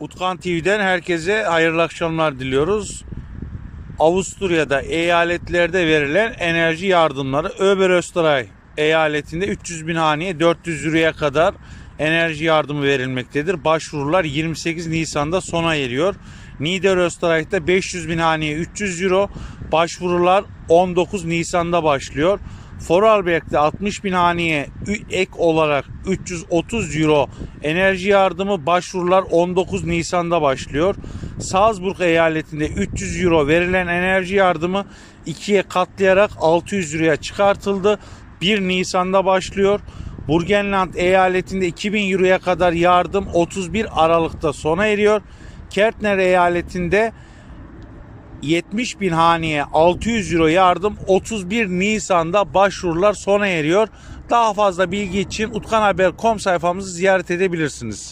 Utkan TV'den herkese hayırlı akşamlar diliyoruz. Avusturya'da eyaletlerde verilen enerji yardımları Österreich eyaletinde 300 bin haneye 400 euroya kadar enerji yardımı verilmektedir. Başvurular 28 Nisan'da sona eriyor. Niederösterreich'te 500 bin haneye 300 euro, başvurular 19 Nisan'da başlıyor. Vorarlberg'de 60 bin haneye ek olarak 330 euro enerji yardımı başvurular 19 Nisan'da başlıyor. Salzburg eyaletinde 300 euro verilen enerji yardımı ikiye katlayarak 600 euroya çıkartıldı. 1 Nisan'da başlıyor. Burgenland eyaletinde 2000 euroya kadar yardım 31 Aralık'ta sona eriyor. Kärntner eyaletinde 70 bin haneye 600 euro yardım 31 Nisan'da başvurular sona eriyor. Daha fazla bilgi için utkanhaber.com sayfamızı ziyaret edebilirsiniz.